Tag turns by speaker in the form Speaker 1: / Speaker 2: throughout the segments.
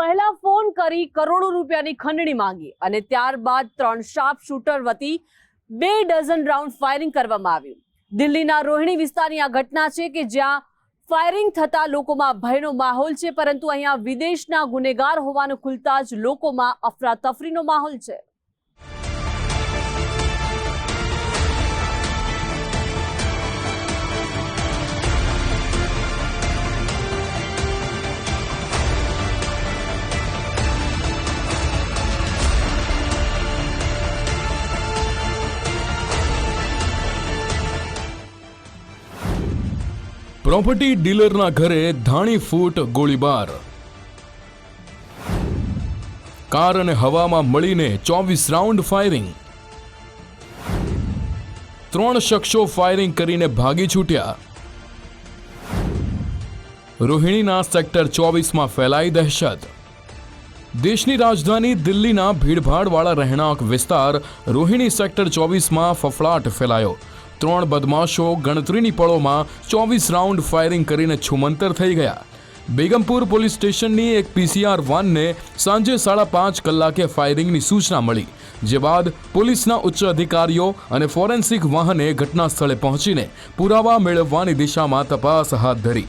Speaker 1: પહેલા ફોન કરી કરોડો રૂપિયાની ખંડણી માંગી અને ત્યારબાદ ત્રણ શાર્પ શૂટર વતી બે ડઝન રાઉન્ડ ફાયરિંગ કરવામાં આવ્યું. દિલ્હીના રોહિણી વિસ્તારની આ ઘટના છે કે જ્યાં ફાયરિંગ થતા લોકોમાં ભયનો માહોલ છે, પરંતુ અહીંયા વિદેશના ગુનેગાર હોવાનું ખુલતા જ લોકોમાં અફરાતફરીનો માહોલ છે.
Speaker 2: પ્રોપર્ટી ડીલરના ઘરે ધાણી ફૂટ ગોળીબાર. કાર અને હવામાં મળીને ચોવીસ રાઉન્ડ ફાયરિંગ ત્રણ શખ્સો ફાયરિંગ કરીને ભાગી છૂટ્યા. રોહિણીના સેક્ટર ચોવીસમાં ફેલાઈ દહેશત. દેશની રાજધાની દિલ્હીના ભીડભાડવાળા રહેણાંક વિસ્તાર રોહિણી સેક્ટર ચોવીસમાં ફફડાટ ફેલાયો. ત્રણ બદમાશો ગણતરીની પળોમાં ચોવીસ રાઉન્ડ ફાયરિંગ કરીને છુમંતર થઈ ગયા. બેગમપુર પોલીસ સ્ટેશનની એક પીસીઆર વાનને સાંજે સાડા પાંચ કલાકે ફાયરિંગની સૂચના મળી, જે બાદ પોલીસના ઉચ્ચ અધિકારીઓ અને ફોરેન્સિક વાહને ઘટના સ્થળે પહોંચીને પુરાવા મેળવવાની દિશામાં તપાસ હાથ ધરી.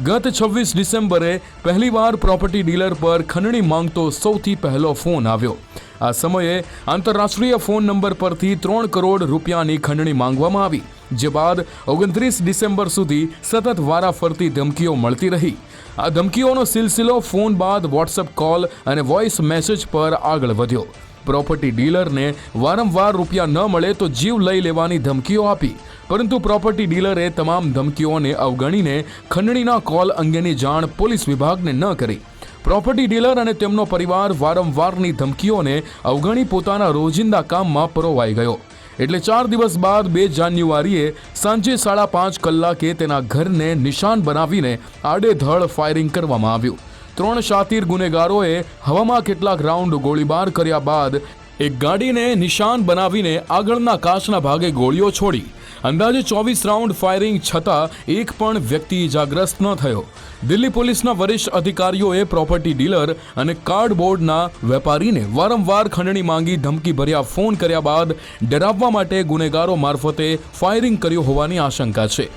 Speaker 2: ગત છવ્વીસ ડિસેમ્બરે પહેલીવાર પ્રોપર્ટી ડીલર પર ખંડણી માંગતો સૌથી પહેલો ફોન આવ્યો. આ સમયે આંતરરાષ્ટ્રીય ફોન નંબર પરથી ત્રણ કરોડ રૂપિયાની ખંડણી માંગવામાં આવી, જે બાદ ઓગણત્રીસ ડિસેમ્બર સુધી સતત વારાફરતી ધમકીઓ મળતી રહી. આ ધમકીઓનો સિલસિલો ફોન બાદ વોટ્સએપ કોલ અને વોઇસ મેસેજ પર આગળ વધ્યો. પ્રોપર્ટી ડીલરને વારંવાર રૂપિયા ન મળે તો જીવ લઈ લેવાની ધમકીઓ આપી. પરંતુ પ્રોપર્ટી ડીલરે તમામ ધમકીઓને અવગણીને ખંડણીના કોલ અંગેની જાણ પોલીસ વિભાગને ન કરી. પ્રોપર્ટી ડીલર અને તેમનો પરિવાર વારંવારની ધમકીઓને અવગણી પોતાના રોજિંદા કામમાં પરોવાઈ ગયો. એટલે ચાર દિવસ બાદ બે જાન્યુઆરીએ સાંજે સાડા પાંચ કલાકે તેના ઘરને નિશાન બનાવીને આડેધડ ફાયરિંગ કરવામાં આવ્યું. ત્રણ શાતીર ગુનેગારોએ હવામાં કેટલાક રાઉન્ડ ગોળીબાર કર્યા બાદ એક ગાડીને નિશાન બનાવીને આગળના કાચના ભાગે ગોળીઓ છોડી અંદાજે ચોવીસ રાઉન્ડ ફાયરિંગ છતાં એક પણ વ્યક્તિ ઇજાગ્રસ્ત ન થયો. દિલ્હી પોલીસના વરિષ્ઠ અધિકારીઓએ પ્રોપર્ટી ડીલર અને કાર્ડબોર્ડના વેપારીને વારંવાર ખંડણી માંગી ધમકી ભર્યા ફોન કર્યા બાદ ડરાવવા માટે ગુનેગારો મારફતે ફાયરિંગ કર્યું હોવાની આશંકા છે.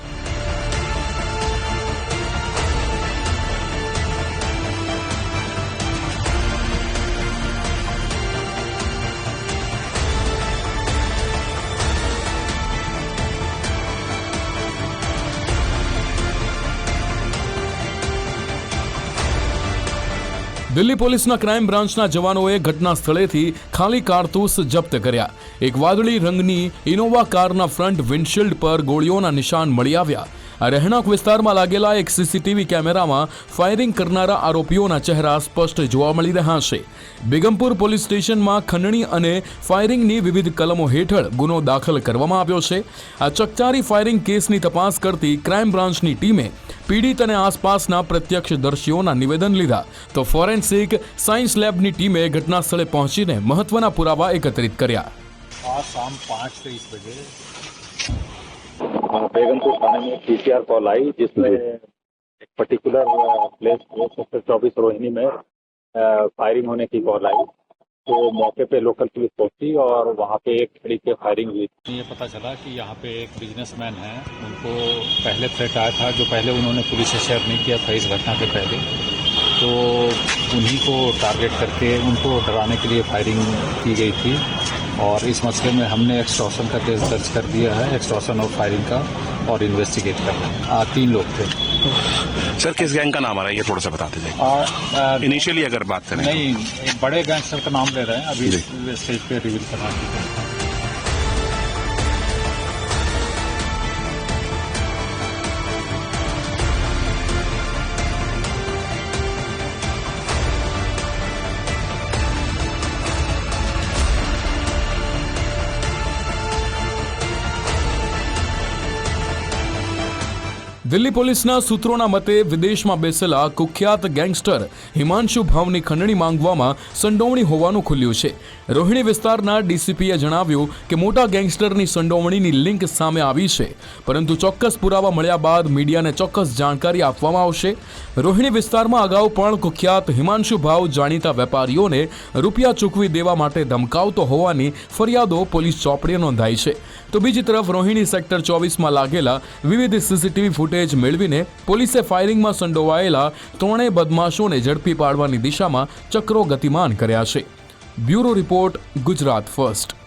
Speaker 2: દિલ્હી પોલીસના ક્રાઇમ બ્રાન્ચના જવાનોએ ઘટના સ્થળેથી ખાલી કારતૂસ જપ્ત કર્યા. એક વાદળી રંગની ઇનોવા કારના ફ્રન્ટ વિન્ડશીલ્ડ પર ગોળીઓના નિશાન મળી આવ્યા. આ રહેણાંક વિસ્તારમાં લાગેલા એક સીસીટીવી કેમેરામાં ફાયરિંગ કરનારા આરોપીઓના ચહેરા સ્પષ્ટ જોવા મળી રહ્યા છે. બેગમપુર પોલીસ સ્ટેશનમાં ખંડણી અને ફાયરિંગની વિવિધ કલમો હેઠળ ગુનો દાખલ કરવામાં આવ્યો છે. આ ચકચારી ફાયરિંગ કેસની તપાસ કરતી ક્રાઇમ બ્રાન્ચની ટીમે પીડિત અને આસપાસના પ્રત્યક્ષદર્શીઓના નિવેદન લીધા. તો ફોરેન્સિક સાયન્સ લેબની ટીમે ઘટના સ્થળે પહોંચીને મહત્વના પુરાવા એકત્રિત કર્યા.
Speaker 3: આ શામ પાંચ ત્રીસ
Speaker 4: બજે बेगमपुर थाने में पीसीआर कॉल आई जिसमें एक पर्टिकुलर प्लेस सेक्टर चौबीस रोहिणी में फायरिंग होने की कॉल आई। तो मौके पे लोकल पुलिस पहुँची और वहाँ पे एक खड़ी पे फायरिंग हुई।
Speaker 3: ये पता चला कि यहाँ पे एक बिजनेसमैन है। उनको पहले थ्रेट आया था जो पहले उन्होंने पुलिस से शेयर नहीं किया था इस घटना के पहले। तो उन्हीं को टारगेट करके उनको डराने के लिए फायरिंग की गई थी। और इस मसले में हमने एक्सटॉर्सन का केस दर्ज कर दिया है एक्सटॉर्सन और फायरिंग का और इन्वेस्टिगेट कर रहे हैं। तीन लोग थे।
Speaker 5: सर किस गैंग का नाम आ रहा है? ये थोड़ा सा
Speaker 3: आ, आ,
Speaker 5: इनिशियली अगर बात करें तो।
Speaker 3: नहीं बड़े गैंगस्टर का नाम ले रहे हैं। अभी स्टेज पे रिवील करना
Speaker 2: દિલ્હી પોલીસના સૂત્રોના મતે વિદેશમાં બેસેલા કુખ્યાત ગેંગસ્ટર હિમાંશુ ભાવની ખંડણી માંગવામાં સંડોવણી હોવાનું ખુલ્યું છે. રોહિણી વિસ્તારના ડીસીપીએ જણાવ્યું કે મોટા ગેંગસ્ટરની સંડોવણીની લિંક સામે આવી છે, પરંતુ ચોક્કસ પુરાવા મળ્યા બાદ મીડિયાને ચોક્કસ જાણકારી આપવામાં આવશે. રોહિણી વિસ્તારમાં અગાઉ પણ કુખ્યાત હિમાંશુ ભાવ જાણીતા વેપારીઓને રૂપિયા ચૂકવી દેવા માટે ધમકાવતો હોવાની ફરિયાદો પોલીસ ચોપડીએ નોંધાઈ છે. તો બીજી તરફ રોહિણી સેક્ટર ચોવીસમાં લાગેલા વિવિધ સીસીટીવી ફૂટેજ મેળવીને પોલીસે ફાયરિંગમાં સંડોવાયેલા ત્રણેય બદમાશોને ઝડપી પાડવાની દિશામાં ચક્રો ગતિમાન કર્યા છે. Bureau report, Gujarat first.